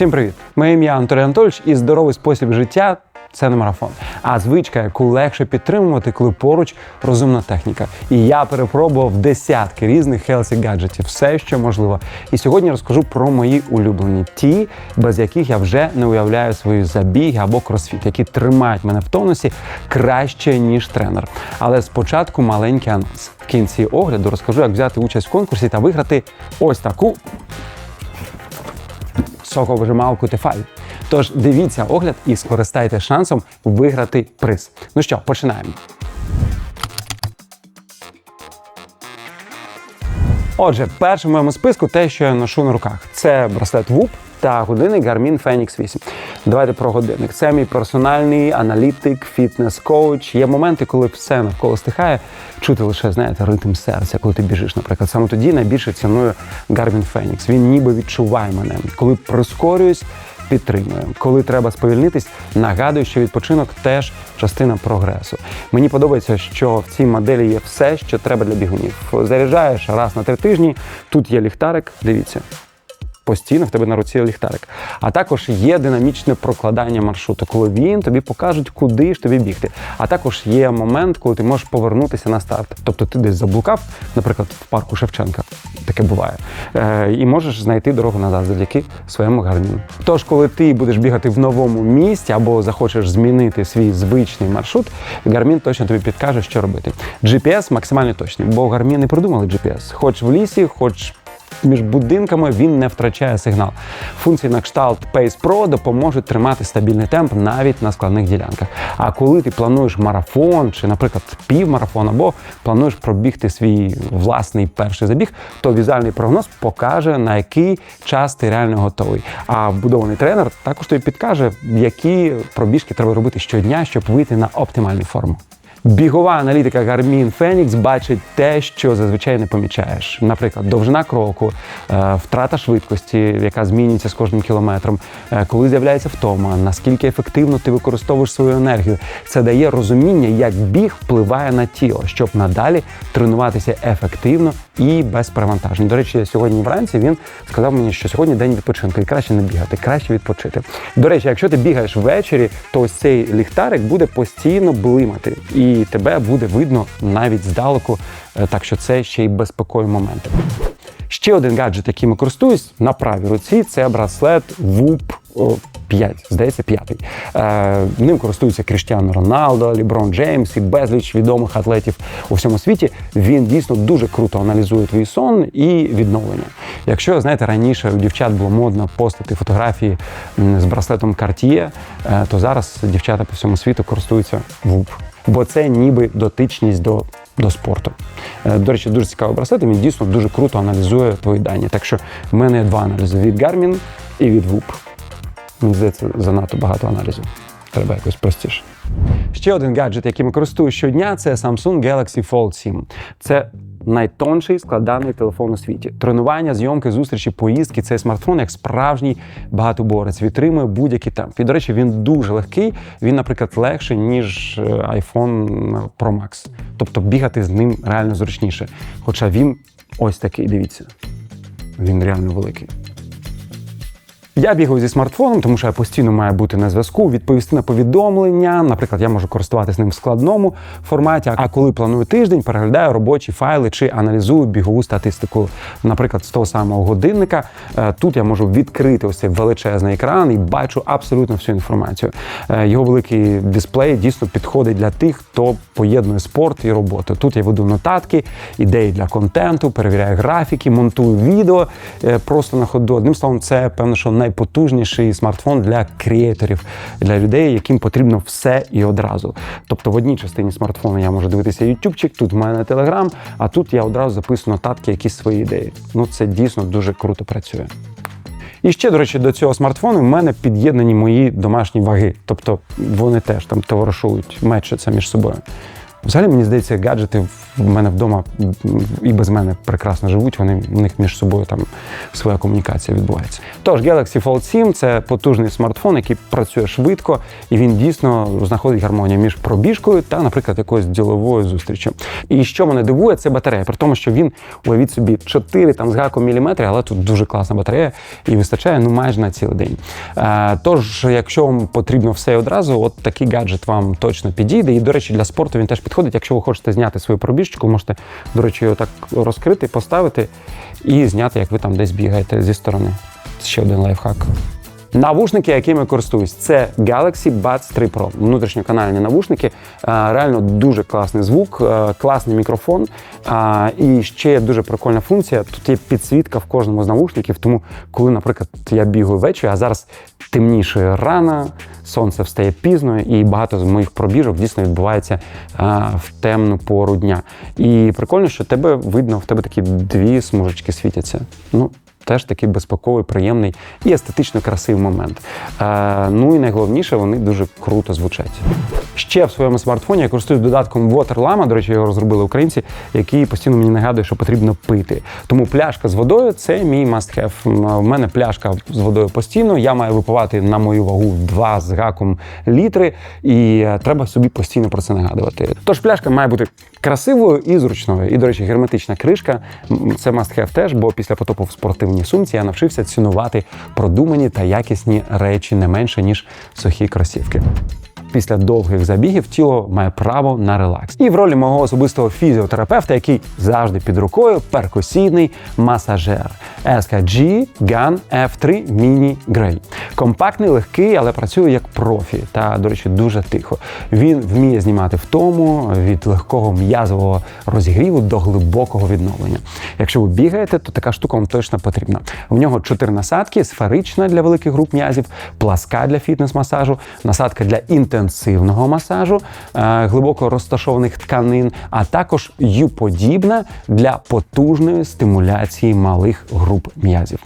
Всім привіт! Моє ім'я Анатолій Анатольович і здоровий спосіб життя це не марафон, а звичка, яку легше підтримувати, коли поруч розумна техніка. І я перепробував десятки різних хелсі гаджетів, все, що можливо. І сьогодні розкажу про мої улюблені, ті, без яких я вже не уявляю свої забіги або кросфіт, які тримають мене в тонусі краще ніж тренер. Але спочатку маленький анонс. В кінці огляду розкажу, як взяти участь в конкурсі та виграти ось таку соковижималку Тефай. Тож дивіться огляд і скористайте шансом виграти приз. Ну що, починаємо. Отже, першим в моєму списку те, що я ношу на руках, це браслет WUP та годинник Garmin Fenix 8. Давайте про годинник. Це мій персональний аналітик, фітнес-коуч. Є моменти, коли все навколо стихає, чути лише знаєте, ритм серця, коли ти біжиш, наприклад. Саме тоді найбільше ціную Garmin Fenix. Він ніби відчуває мене. Коли прискорююсь, підтримує. Коли треба сповільнитись, нагадую, що відпочинок теж частина прогресу. Мені подобається, що в цій моделі є все, що треба для бігунів. Заряджаєш раз на три тижні. Тут є ліхтарик. Дивіться. Постійно в тебе на руці ліхтарик. А також є динамічне прокладання маршруту, коли він тобі покажуть, куди ж тобі бігти. А також є момент, коли ти можеш повернутися на старт. Тобто ти десь заблукав, наприклад, в парку Шевченка, таке буває, е, і можеш знайти дорогу назад завдяки своєму гарміну. Тож, коли ти будеш бігати в новому місті або захочеш змінити свій звичний маршрут, Гармін точно тобі підкаже, що робити. GPS максимально точний, бо Гармін не придумали GPS. Хоч в лісі, хоч між будинками він не втрачає сигнал. Функції на кшталт Pace Pro допоможуть тримати стабільний темп навіть на складних ділянках. А коли ти плануєш марафон чи, наприклад, півмарафон, або плануєш пробігти свій власний перший забіг, то візуальний прогноз покаже, на який час ти реально готовий. А вбудований тренер також тобі підкаже, які пробіжки треба робити щодня, щоб вийти на оптимальну форму. Бігова аналітика Garmin Fenix бачить те, що зазвичай не помічаєш. Наприклад, довжина кроку, е, втрата швидкості, яка змінюється з кожним кілометром, е, коли з'являється втома, наскільки ефективно ти використовуєш свою енергію. Це дає розуміння, як біг впливає на тіло, щоб надалі тренуватися ефективно і без перевантажень. До речі, сьогодні вранці він сказав мені, що сьогодні день відпочинку і краще не бігати, краще відпочити. До речі, якщо ти бігаєш ввечері, то ось цей ліхтарик буде постійно блимати. І тебе буде видно навіть здалеку, е, так що це ще й безпекові моменти. Ще один гаджет, яким я користуюсь на правій руці, це браслет WUP 5, здається, п'ятий. Е, Ним користуються Кріштіану Роналдо, Ліброн Джеймс і безліч відомих атлетів у всьому світі. Він дійсно дуже круто аналізує твій сон і відновлення. Якщо знаєте, раніше у дівчат було модно постити фотографії з браслетом Cartier, е, то зараз дівчата по всьому світу користуються WUP бо це ніби дотичність до до спорту. Е, до речі, дуже цікавий браслет, він дійсно дуже круто аналізує твої дані. Так що в мене є два аналізи від Garmin і від WUP. Мені здається, занадто багато аналізів. Треба якось простіше. Ще один гаджет, яким я користуюсь щодня, це Samsung Galaxy Fold 7. Це найтонший складаний телефон у світі. Тренування, зйомки, зустрічі, поїздки. Цей смартфон як справжній багатоборець, витримує будь-який темп. І, до речі, він дуже легкий. Він, наприклад, легший, ніж е, iPhone Pro Max. Тобто бігати з ним реально зручніше. Хоча він ось такий, дивіться. Він реально великий. Я бігаю зі смартфоном, тому що я постійно маю бути на зв'язку, відповісти на повідомлення. Наприклад, я можу користуватися ним в складному форматі. А коли планую тиждень, переглядаю робочі файли чи аналізую бігову статистику. Наприклад, з того самого годинника. Е, тут я можу відкрити ось цей величезний екран і бачу абсолютно всю інформацію. Е, його великий дисплей дійсно підходить для тих, хто поєднує спорт і роботу. Тут я веду нотатки, ідеї для контенту, перевіряю графіки, монтую відео е, просто на ходу. Одним словом, це певно, що найпотужніший смартфон для креаторів, для людей, яким потрібно все і одразу. Тобто в одній частині смартфону я можу дивитися ютубчик, тут в мене телеграм, а тут я одразу записую нотатки, якісь свої ідеї. Ну це дійсно дуже круто працює. І ще, до речі, до цього смартфону в мене під'єднані мої домашні ваги. Тобто вони теж там товаришують, мечаться між собою. Взагалі, мені здається, гаджети в мене вдома і без мене прекрасно живуть. Вони в них між собою там своя комунікація відбувається. Тож Galaxy Fold 7 – це потужний смартфон, який працює швидко, і він дійсно знаходить гармонію між пробіжкою та, наприклад, якоюсь діловою зустрічю. І що мене дивує, це батарея. При тому, що він уявіть собі 4 там з гаком міліметри, але тут дуже класна батарея і вистачає ну майже на цілий день. Е, тож, якщо вам потрібно все одразу, от такий гаджет вам точно підійде. І, до речі, для спорту він теж підходить. Якщо ви хочете зняти свою пробіжку, можете, до речі, його так розкрити, поставити і зняти, як ви там десь бігаєте зі сторони. Це ще один лайфхак. Навушники, якими користуюсь, це Galaxy Buds 3 Pro. Внутрішньоканальні навушники. Е, Реально дуже класний звук, е, класний мікрофон. Е, І ще є дуже прикольна функція. Тут є підсвітка в кожному з навушників. Тому, коли, наприклад, я бігаю ввечері, а зараз темніше рано, сонце встає пізно, і багато з моїх пробіжок дійсно відбувається в темну пору дня. І прикольно, що тебе видно, в тебе такі дві смужечки світяться. Ну, Теж такий безпековий, приємний і естетично красивий момент. Е, ну і найголовніше, вони дуже круто звучать. Ще в своєму смартфоні я користуюсь додатком Water Lama, до речі, його розробили українці, який постійно мені нагадує, що потрібно пити. Тому пляшка з водою це мій must-have. В мене пляшка з водою постійно. Я маю випивати на мою вагу 2 з гаком літри, і е, треба собі постійно про це нагадувати. Тож пляшка має бути красивою і зручною. І, до речі, герметична кришка це must-have теж, бо після потопу в спортивній сумці я навчився цінувати продумані та якісні речі не менше ніж сухі кросівки. Після довгих забігів тіло має право на релакс. І в ролі мого особистого фізіотерапевта, який завжди під рукою, перкусійний масажер SKG Gun F3 Mini Grey. Компактний, легкий, але працює як профі. Та, до речі, дуже тихо. Він вміє знімати втому від легкого м'язового розігріву до глибокого відновлення. Якщо ви бігаєте, то така штука вам точно потрібна. В нього чотири насадки: сферична для великих груп м'язів, пласка для фітнес-масажу, насадка для інтенсивного масажу, е, глибоко розташованих тканин, а також ю-подібна для потужної стимуляції малих груп м'язів.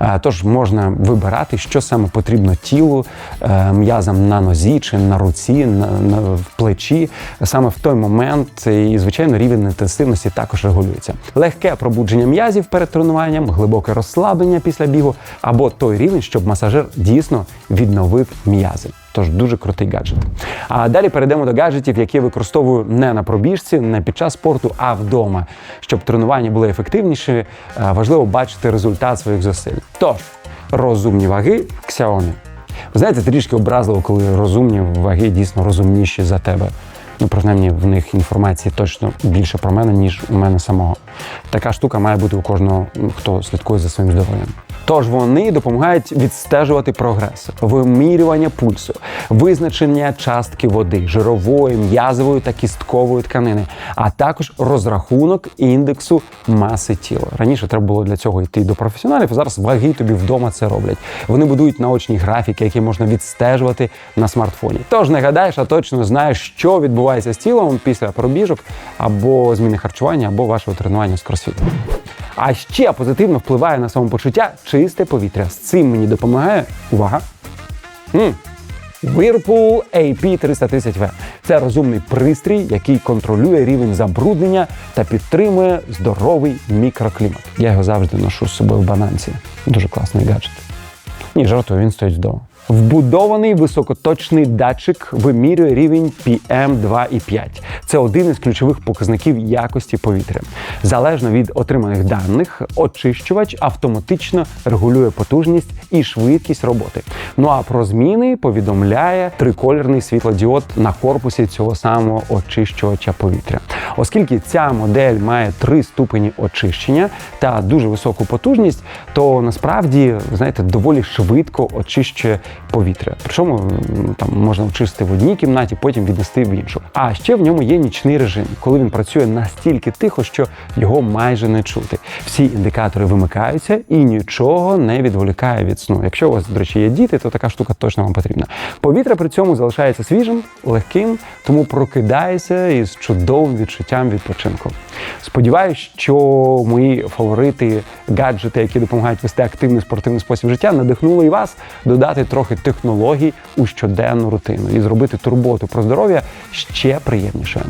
Е, Тож можна вибирати, що саме потрібно тілу, е, м'язам на нозі чи на руці, на, на в плечі. Саме в той момент і, звичайно, рівень інтенсивності також регулюється. Легке пробудження м'язів перед тренуванням, глибоке розслаблення після бігу або той рівень, щоб масажер дійсно відновив м'язи. Тож дуже крутий гаджет. А далі перейдемо до гаджетів, які я використовую не на пробіжці, не під час спорту, а вдома. Щоб тренування були ефективніші, е, важливо бачити результат своїх зусиль. Тож, розумні ваги Xiaomi. Ви знаєте, трішки образливо, коли розумні ваги дійсно розумніші за тебе. Ну, принаймні, в них інформації точно більше про мене, ніж у мене самого. Така штука має бути у кожного, хто слідкує за своїм здоров'ям. Тож вони допомагають відстежувати прогрес, вимірювання пульсу, визначення частки води, жирової, м'язової та кісткової тканини, а також розрахунок індексу маси тіла. Раніше треба було для цього йти до професіоналів, а зараз ваги тобі вдома це роблять. Вони будують наочні графіки, які можна відстежувати на смартфоні. Тож не гадаєш, а точно знаєш, що відбувається з тілом після пробіжок або зміни харчування, або вашого тренування з кросфітом. А ще позитивно впливає на самопочуття чисте повітря. З цим мені допомагає увага. Whirlpool AP330V. Це розумний пристрій, який контролює рівень забруднення та підтримує здоровий мікроклімат. Я його завжди ношу з собою в бананці. Дуже класний гаджет. Ні, жартую, він стоїть вдома. Вбудований високоточний датчик вимірює рівень PM2,5. Це один із ключових показників якості повітря. Залежно від отриманих даних, очищувач автоматично регулює потужність і швидкість роботи. Ну а про зміни повідомляє триколірний світлодіод на корпусі цього самого очищувача повітря. Оскільки ця модель має три ступені очищення та дуже високу потужність, то насправді знаєте доволі швидко очищує повітря. Причому там можна очистити в одній кімнаті, потім віднести в іншу. А ще в ньому є нічний режим, коли він працює настільки тихо, що його майже не чути. Всі індикатори вимикаються і нічого не відволікає від сну. Якщо у вас, до речі, є діти, то така штука точно вам потрібна. Повітря при цьому залишається свіжим, легким, тому прокидається із чудовим відчуттям відпочинку. Сподіваюсь, що мої фаворити, гаджети, які допомагають вести активний спортивний спосіб життя, надихнули і вас додати трохи технологій у щоденну рутину і зробити турботу про здоров'я ще приємнішою.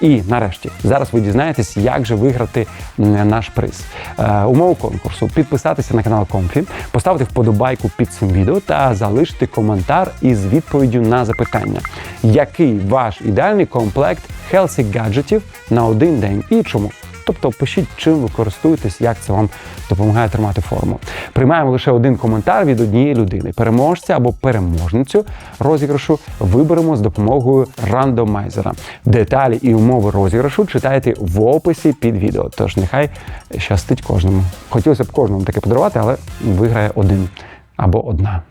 І нарешті, зараз ви дізнаєтесь, як же виграти наш приз. Е, умови конкурсу: підписатися на канал Комфі, поставити вподобайку під цим відео та залишити коментар із відповіддю на запитання, який ваш ідеальний комплект Healthy гаджетів на один день і чому. Тобто пишіть, чим ви користуєтесь, як це вам допомагає тримати форму. Приймаємо лише один коментар від однієї людини. Переможця або переможницю розіграшу виберемо з допомогою рандомайзера. Деталі і умови розіграшу читайте в описі під відео. Тож нехай щастить кожному. Хотілося б кожному таке подарувати, але виграє один або одна.